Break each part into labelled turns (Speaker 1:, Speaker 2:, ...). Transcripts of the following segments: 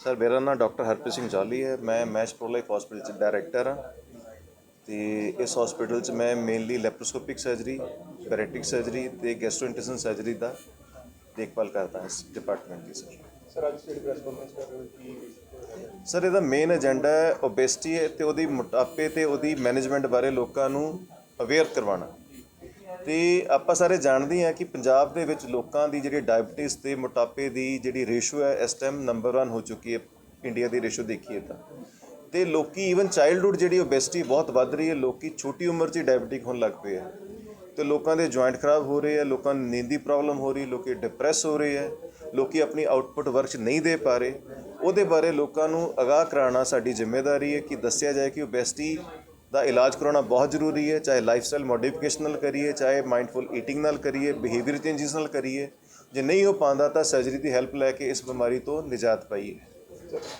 Speaker 1: Sir ਮੇਰਾ ਨਾਮ doctor Harpreet Singh Jolly ਹੈ। ਮੈਂ ਮੈਸ਼ ਪ੍ਰੋਲਾਈਫ ਹਸਪੀਟਲ ਚ ਡਾਇਰੈਕਟਰ ਹਾਂ ਤੇ ਇਸ ਹਸਪੀਟਲ ਚ ਮੈਂ mainly laparoscopic surgery bariatric surgery ਤੇ ਗੈਸਟ੍ਰੋਇੰਟੈਸਟਾਈਨਲ ਸਰਜਰੀ ਦਾ ਦੇਖਭਾਲ ਕਰਦਾ ਹਾਂ ਇਸ ਡਿਪਾਰਟਮੈਂਟ ਦੀ ਸਰ।
Speaker 2: ਸਰ ਅੱਜ ਜਿਹੜੀ ਪ੍ਰੈਸ ਕਾਨਫਰੰਸ ਕਰ ਰਹੇ ਹੋ ਕੀ
Speaker 1: ਸਰ ਇਹਦਾ ਮੇਨ ਏਜੰਡਾ ਹੈ ਓਬੇਸਿਟੀ ਤੇ ਉਹਦੀ ਮੋਟਾਪੇ ਤੇ ਉਹਦੀ ਮੈਨੇਜਮੈਂਟ ਬਾਰੇ ਲੋਕਾਂ ਨੂੰ ਅਵੇਅਰ ਕਰਵਾਉਣਾ। ਤੇ ਆਪਾਂ ਸਾਰੇ ਜਾਣਦੇ ਹਾਂ ਕਿ ਪੰਜਾਬ ਦੇ ਵਿੱਚ ਲੋਕਾਂ ਦੀ ਜਿਹੜੀ ਡਾਇਬਟੀਜ਼ ਤੇ ਮੋਟਾਪੇ ਦੀ ਜਿਹੜੀ ਰੇਸ਼ੋ ਹੈ, ਇਸ ਟਾਈਮ ਨੰਬਰ 1 ਹੋ ਚੁੱਕੀ ਹੈ ਇੰਡੀਆ ਦੀ ਰੇਸ਼ੋ ਦੇਖੀਏ ਤਾਂ। ਤੇ ਲੋਕੀ ਇਵਨ ਚਾਈਲਡਹੂਡ ਜਿਹੜੀ ਓਬੈਸਿਟੀ ਬਹੁਤ ਵੱਧ ਰਹੀ ਹੈ, ਲੋਕੀ ਛੋਟੀ ਉਮਰ 'ਚ ਹੀ ਡਾਇਬਟਿਕ ਹੋਣ ਲੱਗ ਪਏ ਆ। ਤੇ ਲੋਕਾਂ ਦੇ ਜੁਆਇੰਟ ਖਰਾਬ ਹੋ ਰਹੇ ਆ, ਲੋਕਾਂ ਨੂੰ ਨੀਂਦ ਦੀ ਪ੍ਰੋਬਲਮ ਹੋ ਰਹੀ, ਲੋਕੀ ਡਿਪਰੈਸ ਹੋ ਰਹੇ ਆ, ਲੋਕੀ ਆਪਣੀ ਆਊਟਪੁੱਟ ਵਰਕ 'ਚ ਨਹੀਂ ਦੇ ਪਾ ਰਹੇ। ਉਹਦੇ ਬਾਰੇ ਲੋਕਾਂ ਨੂੰ ਅਗਾਹ ਕਰਾਉਣਾ ਸਾਡੀ ਜ਼ਿੰਮੇਵਾਰੀ ਹੈ ਕਿ ਦੱਸਿਆ ਜਾਏ ਕਿ ਓਬੈਸਿਟੀ ਦਾ ਇਲਾਜ ਕਰਾਉਣਾ ਬਹੁਤ ਜ਼ਰੂਰੀ ਹੈ ਚਾਹੇ ਲਾਈਫਸਟਾਈਲ ਮੋਡੀਫਿਕੇਸ਼ਨ ਨਾਲ ਕਰੀਏ ਚਾਹੇ ਮਾਈਂਡਫੁਲ ਈਟਿੰਗ ਨਾਲ ਕਰੀਏ ਬਿਹੇਵੀਅਰ ਚੇਂਜਸ ਨਾਲ ਕਰੀਏ। ਜੇ ਨਹੀਂ ਹੋ ਪਾਉਂਦਾ ਤਾਂ ਸਰਜਰੀ ਦੀ ਹੈਲਪ ਲੈ ਕੇ ਇਸ ਬਿਮਾਰੀ ਤੋਂ ਨਿਜਾਤ ਪਾਈਏ।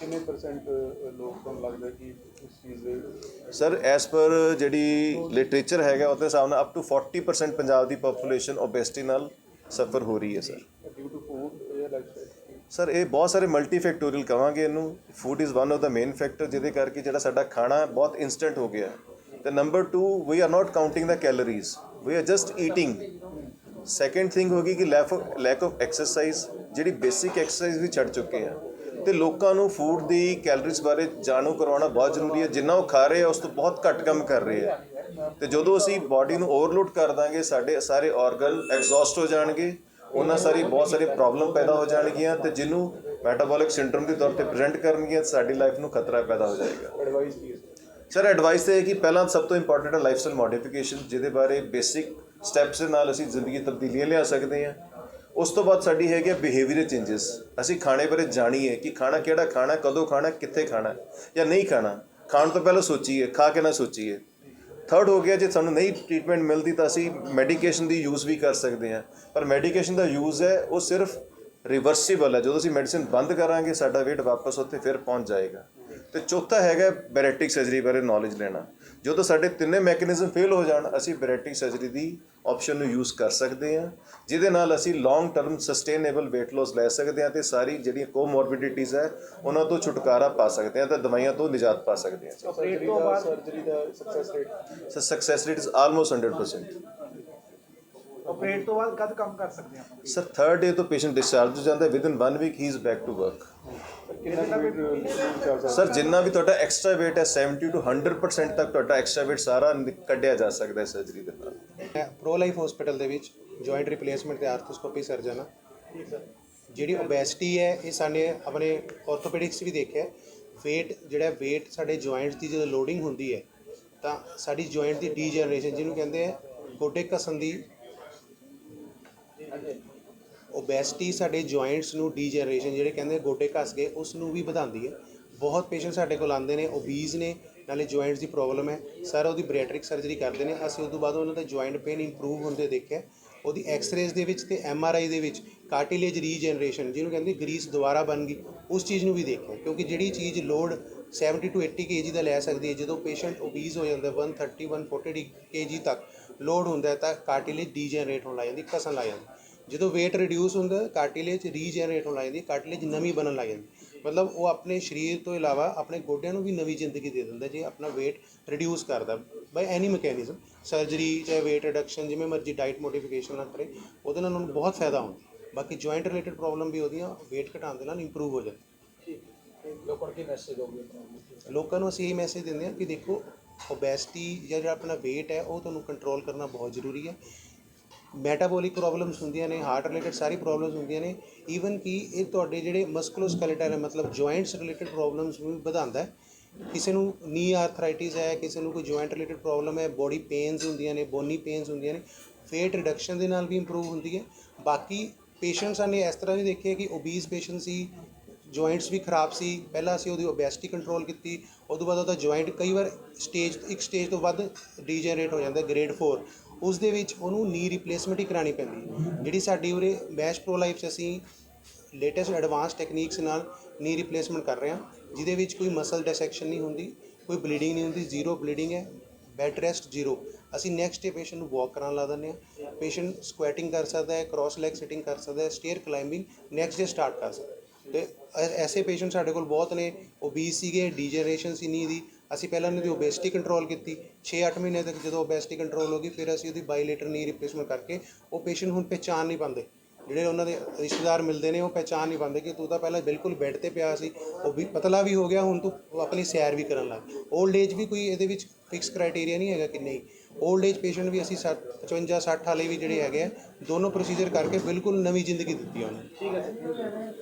Speaker 2: ਕਿੰਨੇ ਪਰਸੈਂਟ ਲੋਕ ਤੁਹਾਨੂੰ ਲੱਗਦਾ ਕਿ ਇਸ ਚੀਜ਼ ਦੇ
Speaker 1: ਸਰ ਐਸ ਪਰ ਜਿਹੜੀ ਲਿਟਰੇਚਰ ਹੈਗਾ ਉਹਦੇ ਹਿਸਾਬ ਨਾਲ ਅਪ ਟੂ 40% ਪੰਜਾਬ ਦੀ ਪੋਪੂਲੇਸ਼ਨ ਓਬੇਸਿਟੀ ਨਾਲ ਸਫਰ ਹੋ ਰਹੀ ਹੈ ਸਰ
Speaker 2: ਡਿਊ ਟੂ ਫੂਡ ਜਾਂ ਲਾਈਫਸਟਾਈਲ
Speaker 1: ਸਰ, ਇਹ ਬਹੁਤ ਸਾਰੇ ਮਲਟੀ ਫੈਕਟੋਰੀਅਲ ਕਵਾਂਗੇ ਇਹਨੂੰ। Food is one of the main factor ਜਿਹਦੇ ਕਰਕੇ ਜਿਹੜਾ ਸਾਡਾ ਖਾਣਾ ਬਹੁਤ ਇਨਸਟੈਂਟ ਹੋ ਗਿਆ। ਤੇ number 2 we are not counting the calories we are just eating second thing ਹੋ ਗਈ ਕਿ ਲੈਕ ਆਫ ਐਕਸਰਸਾਈਜ਼ ਜਿਹੜੀ ਬੇਸਿਕ ਐਕਸਰਸਾਈਜ਼ ਵੀ ਛੱਡ ਚੁੱਕੇ ਆ। ਤੇ ਲੋਕਾਂ ਨੂੰ ਫੂਡ ਦੀ ਕੈਲਰੀਜ਼ ਬਾਰੇ ਜਾਣੂ ਕਰਵਾਉਣਾ ਬਹੁਤ ਜ਼ਰੂਰੀ ਹੈ। ਜਿੰਨਾ ਉਹ ਖਾ ਰਹੇ ਆ, ਉਸ ਤੋਂ ਬਹੁਤ ਘੱਟ ਕੰਮ ਕਰ ਰਹੇ ਆ। ਤੇ ਜਦੋਂ ਅਸੀਂ ਬਾਡੀ ਨੂੰ ਓਵਰਲੋਡ ਕਰ ਦਾਂਗੇ, ਸਾਡੇ ਸਾਰੇ ਆਰਗਨ ਐਗਜ਼ੌਸਟ ਹੋ ਜਾਣਗੇ। ਉਹਨਾਂ ਸਾਰੀ ਬਹੁਤ ਸਾਰੀ ਪ੍ਰੋਬਲਮ ਪੈਦਾ ਹੋ ਜਾਣਗੀਆਂ ਤੇ ਜਿਹਨੂੰ ਮੈਟਾਬੋਲਿਕ ਸਿੰਡਰਮ ਦੇ ਤੌਰ ਤੇ ਪ੍ਰੈਜ਼ੈਂਟ ਕਰਨਗੀਆਂ ਸਾਡੀ ਲਾਈਫ ਨੂੰ ਖਤਰਾ ਪੈਦਾ ਹੋ ਜਾਏਗਾ।
Speaker 2: ਐਡਵਾਈਸ ਕੀ ਹੈ?
Speaker 1: ਸਰ ਐਡਵਾਈਸ ਇਹ ਹੈ ਕਿ ਪਹਿਲਾਂ ਸਭ ਤੋਂ ਇੰਪੋਰਟੈਂਟ ਹੈ ਲਾਈਫਸਟਾਈਲ ਮੋਡੀਫਿਕੇਸ਼ਨ ਜਿਹਦੇ ਬਾਰੇ ਬੇਸਿਕ ਸਟੈਪਸ ਦੇ ਨਾਲ ਅਸੀਂ ਜ਼ਿੰਦਗੀ ਤਬਦੀਲੀਆਂ ਲਿਆ ਸਕਦੇ ਹਾਂ। ਉਸ ਤੋਂ ਬਾਅਦ ਸਾਡੀ ਹੈਗੀ ਬਿਹੇਵੀਅਰ ਚੇਂਜਸ ਅਸੀਂ ਖਾਣੇ ਬਾਰੇ ਜਾਣੀਏ ਕਿ ਖਾਣਾ ਕਿਹੜਾ ਖਾਣਾ ਕਦੋਂ ਖਾਣਾ ਕਿੱਥੇ ਖਾਣਾ ਜਾਂ ਨਹੀਂ ਖਾਣਾ। ਖਾਣ ਤੋਂ ਪਹਿਲਾਂ ਸੋਚੀਏ ਖਾ ਕੇ ਨਾ ਸੋਚੀਏ। ਥਰਡ ਹੋ ਗਿਆ, ਜੇ ਸਾਨੂੰ ਨਹੀਂ ਟ੍ਰੀਟਮੈਂਟ ਮਿਲਦੀ ਤਾਂ ਅਸੀਂ ਮੈਡੀਕੇਸ਼ਨ ਦੀ ਯੂਜ਼ ਵੀ ਕਰ ਸਕਦੇ ਹਾਂ। ਪਰ ਮੈਡੀਕੇਸ਼ਨ ਦਾ ਯੂਜ਼ ਹੈ, ਉਹ ਸਿਰਫ ਰਿਵਰਸੀਬਲ ਹੈ। ਜਦੋਂ ਅਸੀਂ ਮੈਡੀਸਿਨ ਬੰਦ ਕਰਾਂਗੇ, ਸਾਡਾ weight ਵਾਪਸ ਉੱਥੇ ਫਿਰ ਪਹੁੰਚ ਜਾਏਗਾ। ਤੇ ਚੌਥਾ ਹੈਗਾ ਬੈਰੇਟਿਕ ਸਰਜਰੀ ਬਾਰੇ ਨੌਲੇਜ ਲੈਣਾ। ਜਦੋਂ ਸਾਡੇ ਤਿੰਨੇ ਮੈਕੈਨਿਜ਼ਮ ਫੇਲ ਹੋ ਜਾਣ ਅਸੀਂ ਬੈਰੇਟਿਕ ਸਰਜਰੀ ਦੀ ਆਪਸ਼ਨ ਨੂੰ ਯੂਜ਼ ਕਰ ਸਕਦੇ ਹਾਂ ਜਿਹਦੇ ਨਾਲ ਅਸੀਂ long term sustainable weight loss ਲੈ ਸਕਦੇ ਹਾਂ ਤੇ ਸਾਰੀ ਜਿਹੜੀਆਂ ਕੋਮੋਰਬਿਡਿਟੀਜ਼ ਹੈ ਉਹਨਾਂ ਤੋਂ ਛੁਟਕਾਰਾ ਪਾ ਸਕਦੇ ਹਾਂ ਤੇ ਦਵਾਈਆਂ ਤੋਂ ਨਿਜਾਤ ਪਾ ਸਕਦੇ ਹਾਂ।
Speaker 2: ਸਰਜਰੀ ਦਾ surgery the success rate
Speaker 1: so success rate is almost 100%
Speaker 3: operate ਤੋਂ ਬਾਅਦ ਕਦ ਕੰਮ ਕਰ ਸਕਦੇ ਆਪਾਂ?
Speaker 1: ਸਰ ਥਰਡ ਡੇ ਤੋਂ ਪੇਸ਼ੈਂਟ ਡਿਸਚਾਰਜ ਹੋ ਜਾਂਦਾ ਵਿਦਿਨ 1 ਵੀਕ ਹੀ ਇਜ਼ ਬੈਕ ਟੂ ਵਰਕ
Speaker 2: ਕਿੰਨਾ weight
Speaker 1: ਸਰ ਜਿੰਨਾ ਵੀ ਤੁਹਾਡਾ ਐਕਸਟਰਾ weight ਹੈ 70 ਟੂ 100% ਤੱਕ ਤੁਹਾਡਾ ਐਕਸਟਰਾ weight ਸਾਰਾ ਕੱਢਿਆ ਜਾ ਸਕਦਾ ਹੈ ਸਰਜਰੀ ਦੇ ਨਾਲ।
Speaker 4: ਪ੍ਰੋ ਲਾਈਫ ਹਸਪੀਟਲ ਦੇ ਵਿੱਚ ਜੁਆਇੰਟ ਰਿਪਲੇਸਮੈਂਟ ਤੇ ਆਰਥੋਸਕੋਪੀ ਸਰਜਨ ਹਾਂ। ਜਿਹੜੀ ਓਬੈਸਿਟੀ ਹੈ ਇਹ ਸਾਡੇ ਆਪਣੇ ਆਰਥੋਪੈਡਿਕਸ ਵੀ ਦੇਖਿਆ weight ਜਿਹੜਾ weight ਸਾਡੇ ਜੁਆਇੰਟਸ ਦੀ ਜਦੋਂ ਲੋਡਿੰਗ ਹੁੰਦੀ ਹੈ ਤਾਂ ਸਾਡੀ ਜੁਆਇੰਟ ਦੀ ਡੀਜਨਰੇਸ਼ਨ ਜਿਹਨੂੰ ਕਹਿੰਦੇ ਆ ਗੋਡੇ ਘਸਣ ਦੀ ਓਬੈਸਟੀ ਸਾਡੇ ਜੁਆਇੰਟਸ ਨੂੰ ਡੀਜਨਰੇਸ਼ਨ ਜਿਹੜੇ ਕਹਿੰਦੇ ਗੋਡੇ ਘਸ ਗਏ ਉਸ ਨੂੰ ਵੀ ਵਧਾਉਂਦੀ ਹੈ। ਬਹੁਤ ਪੇਸ਼ੈਂਟ ਸਾਡੇ ਕੋਲ ਆਉਂਦੇ ਨੇ ਓਬੀਜ਼ ਨੇ, ਨਾਲੇ ਜੁਆਇੰਟਸ ਦੀ ਪ੍ਰੋਬਲਮ ਹੈ। ਸਰ ਉਹਦੀ ਬਰੈਟਰਿਕ ਸਰਜਰੀ ਕਰਦੇ ਨੇ। ਅਸੀਂ ਉਸ ਤੋਂ ਬਾਅਦ ਉਹਨਾਂ ਦਾ ਜੁਆਇੰਟ ਪੇਨ ਇੰਪਰੂਵ ਹੁੰਦੇ ਦੇਖਿਆ। ਉਹਦੀ ਐਕਸ-ਰੇਜ਼ ਦੇ ਵਿੱਚ ਤੇ ਐਮ-ਆਰ-ਆਈ ਦੇ ਵਿੱਚ ਕਾਰਟਿਲੇਜ ਰੀਜਨਰੇਸ਼ਨ ਜਿਹਨੂੰ ਕਹਿੰਦੇ ਗਰੀਸ ਦੁਬਾਰਾ ਬਣ ਗਈ, ਉਸ ਚੀਜ਼ ਨੂੰ ਵੀ ਦੇਖਿਆ। ਕਿਉਂਕਿ ਜਿਹੜੀ ਚੀਜ਼ ਲੋਡ 70 ਟੂ 80 ਕੇਜੀ ਦਾ ਲੈ ਸਕਦੀ ਹੈ। ਜਦੋਂ ਪੇਸ਼ੈਂਟ ਓਬੀਜ਼ ਹੋ ਜਾਂਦਾ 130 140 ਕੇਜੀ ਤੱਕ ਲੋਡ ਹੁੰਦਾ ਤਾਂ ਕਾਰਟਿਲੇਜ ਡੀਜਨਰੇਟ ਹੋਣ ਲੱਗ ਜਾਂਦੀ, ਘਸਣ ਲੱਗ ਜਾਂਦੀ। ਜਦੋਂ weight ਰਿਡਿਊਸ ਹੁੰਦਾ ਕਾਰਟਿਲੇਜ ਰੀਜਨਰੇਟ ਹੋਣ ਲੱਗ ਜਾਂਦੀ ਕਾਰਟਿਲੇਜ ਨਵੀਂ ਬਣਨ ਲੱਗ ਜਾਂਦੀ ਮਤਲਬ ਉਹ ਆਪਣੇ ਸਰੀਰ ਤੋਂ ਇਲਾਵਾ ਆਪਣੇ ਗੋਡਿਆਂ ਨੂੰ ਵੀ ਨਵੀਂ ਜ਼ਿੰਦਗੀ ਦੇ ਦਿੰਦਾ ਜੇ ਆਪਣਾ weight ਰਿਡਿਊਸ ਕਰਦਾ ਬਾਈ ਐਨੀ ਮੈਕੈਨਿਜ਼ਮ ਸਰਜਰੀ ਚਾਹੇ weight ਰਿਡਕਸ਼ਨ ਜਿਵੇਂ ਮਰਜ਼ੀ ਡਾਈਟ ਮੋਡੀਫਿਕੇਸ਼ਨ ਨਾਲ ਕਰੇ ਉਹਦੇ ਨਾਲ ਉਹਨੂੰ ਬਹੁਤ ਫਾਇਦਾ ਹੁੰਦਾ ਬਾਕੀ ਜੁਆਇੰਟ ਰਿਲੇਟਡ ਪ੍ਰੋਬਲਮ ਵੀ ਉਹਦੀਆਂ weight ਘਟਾਉਣ ਦੇ ਨਾਲ ਇੰਪਰੂਵ ਹੋ ਜਾਂਦੀ
Speaker 2: ਲੋਕਾਂ ਨੂੰ ਕੀ ਮੈਸੇਜ ਦੋਗੇ
Speaker 4: ਲੋਕਾਂ ਨੂੰ ਅਸੀਂ ਇਹ ਮੈਸੇਜ ਦਿੰਦੇ ਹਾਂ ਕਿ ਦੇਖੋ ਓਬੈਸਿਟੀ ਜਾਂ ਜਿਹੜਾ ਆਪਣਾ weight ਹੈ ਉਹ ਤੁਹਾਨੂੰ ਕੰਟਰੋਲ ਕਰਨਾ ਬਹੁਤ ਜ਼ਰੂਰੀ ਹੈ। ਮੈਟਾਬੋਲਿਕ ਪ੍ਰੋਬਲਮਸ ਹੁੰਦੀਆਂ ਨੇ ਹਾਰਟ ਰਿਲੇਟਡ ਸਾਰੀ ਪ੍ਰੋਬਲਮਸ ਹੁੰਦੀਆਂ ਨੇ ਈਵਨ ਕਿ ਇਹ ਤੁਹਾਡੇ ਜਿਹੜੇ ਮਸਕੂਲੋਸਕੈਲੇਟਲ ਹੈ, ਮਤਲਬ ਜੁਆਇੰਟਸ ਰਿਲੇਟਡ ਪ੍ਰੋਬਲਮਸ ਨੂੰ ਵਧਾਉਂਦਾ ਹੈ। ਕਿਸੇ ਨੂੰ ਨੀ ਆਰਥਰਾਈਟਿਸ ਹੈ, ਕਿਸੇ ਨੂੰ ਕੋਈ ਜੁਆਇੰਟ ਰਿਲੇਟਡ ਪ੍ਰੋਬਲਮ ਹੈ ਬੋਡੀ ਪੇਨਸ ਹੁੰਦੀਆਂ ਨੇ ਬੋਨੀ ਪੇਨਸ ਹੁੰਦੀਆਂ ਨੇ ਫੇਟ ਰਿਡਕਸ਼ਨ ਦੇ ਨਾਲ ਵੀ ਇੰਪਰੂਵ ਹੁੰਦੀ ਹੈ। ਬਾਕੀ ਪੇਸ਼ੈਂਟਸ ਨੇ ਇਸ ਤਰ੍ਹਾਂ ਵੀ ਦੇਖਿਆ ਕਿ ਓਬੀਜ਼ ਪੇਸ਼ੈਂਟ ਸੀ ਜੁਆਇੰਟਸ ਵੀ ਖਰਾਬ ਸੀ। ਪਹਿਲਾਂ ਅਸੀਂ ਉਹਦੀ ਓਬੈਸਿਟੀ ਕੰਟਰੋਲ ਕੀਤੀ। ਉਸ ਤੋਂ ਬਾਅਦ ਉਹਦਾ ਜੁਆਇੰਟ ਕਈ ਵਾਰ ਸਟੇਜ ਇੱਕ ਸਟੇਜ ਤੋਂ ਵੱਧ ਡੀਜਨਰੇਟ ਹੋ ਜਾਂਦਾ ਗ੍ਰੇਡ 4 ਉਸ ਦੇ ਵਿੱਚ ਉਹਨੂੰ ਨੀ ਰਿਪਲੇਸਮੈਂਟ ਹੀ ਕਰਾਣੀ ਪੈਂਦੀ। ਜਿਹੜੀ ਸਾਡੀ ਉਰੇ ਬੈਸ਼ ਪ੍ਰੋ ਲਾਈਫ 'ਚ ਅਸੀਂ ਲੇਟੈਸਟ ਐਡਵਾਂਸ ਟੈਕਨੀਕਸ ਨਾਲ ਨੀ ਰਿਪਲੇਸਮੈਂਟ ਕਰ ਰਹੇ ਹਾਂ, ਜਿਹਦੇ ਵਿੱਚ ਕੋਈ ਮਸਲ ਡਿਸੈਕਸ਼ਨ ਨਹੀਂ ਹੁੰਦੀ, ਕੋਈ ਬਲੀਡਿੰਗ ਨਹੀਂ ਹੁੰਦੀ ਜ਼ੀਰੋ ਬਲੀਡਿੰਗ ਹੈ ਬੈਡ ਰੈਸਟ ਜ਼ੀਰੋ ਅਸੀਂ ਨੈਕਸਟ ਡੇ ਪੇਸ਼ੈਂਟ ਨੂੰ ਵਾਕ ਕਰਾਉਣ ਲਾ ਦਿੰਦੇ ਹਾਂ। ਪੇਸ਼ੈਂਟ ਸਕੁਐਟਿੰਗ ਕਰ ਸਕਦਾ ਹੈ ਕ੍ਰਾਸ ਲੈਗ ਸਿਟਿੰਗ ਕਰ ਸਕਦਾ ਹੈ stair climbing next day start ਕਰ ਸਕਦਾ ਤੇ ਐ- ਐਸੇ ਪੇਸ਼ੈਂਟ ਸਾਡੇ ਕੋਲ ਬਹੁਤ ਨੇ ਓਬੀਸ ਸੀਗੇ ਡੀਜਨਰੇਸ਼ਨ ਸੀ ਨੀ ਦੀ, ਅਸੀਂ ਪਹਿਲਾਂ ਉਹਨਾਂ ਦੀ ਓਬੇਸਿਟੀ ਕੰਟਰੋਲ ਕੀਤੀ 6-8 ਮਹੀਨੇ ਤੱਕ ਜਦੋਂ ਓਬੇਸਿਟੀ ਕੰਟਰੋਲ ਹੋ ਗਈ, ਫਿਰ ਅਸੀਂ ਉਹਦੀ ਬਾਈਲੇਟਰ ਨੀ ਰਿਪਲੇਸਮੈਂਟ ਕਰਕੇ, ਉਹ ਪੇਸ਼ੈਂਟ ਹੁਣ ਪਹਿਚਾਨ ਨਹੀਂ ਪਾਉਂਦੇ। ਜਿਹੜੇ ਉਹਨਾਂ ਦੇ ਰਿਸ਼ਤੇਦਾਰ ਮਿਲਦੇ ਨੇ, ਉਹ ਪਹਿਚਾਨ ਨਹੀਂ ਪਾਉਂਦੇ ਕਿ ਤੂੰ ਤਾਂ ਪਹਿਲਾਂ ਬਿਲਕੁਲ ਬੈੱਡ ਤੇ ਪਿਆ ਸੀ, ਉਹ ਵੀ ਪਤਲਾ ਵੀ ਹੋ ਗਿਆ, ਹੁਣ ਤੂੰ ਆਪਣੀ ਸੈਰ ਵੀ ਕਰਨ ਲੱਗ। 올ਡ ਏਜ ਵੀ ਕੋਈ ਇਹਦੇ ਵਿੱਚ ਫਿਕਸ ਕ੍ਰਾਈਟੇਰੀਆ ਨਹੀਂ ਹੈਗਾ ਕਿ ਨਹੀਂ। 올ਡ ਏਜ ਪੇਸ਼ੈਂਟ ਵੀ ਅਸੀਂ 55 60 ਵਾਲੇ ਵੀ ਜਿਹੜੇ ਹੈਗੇ ਆ, ਦੋਨੋਂ ਪ੍ਰੋਸੀਜਰ ਕਰਕੇ ਬਿਲਕੁਲ ਨਵੀਂ ਜ਼ਿੰਦਗੀ ਦਿੱਤੀ ਉਹਨਾਂ। ਨੂੰ
Speaker 3: ਠੀਕ ਹੈ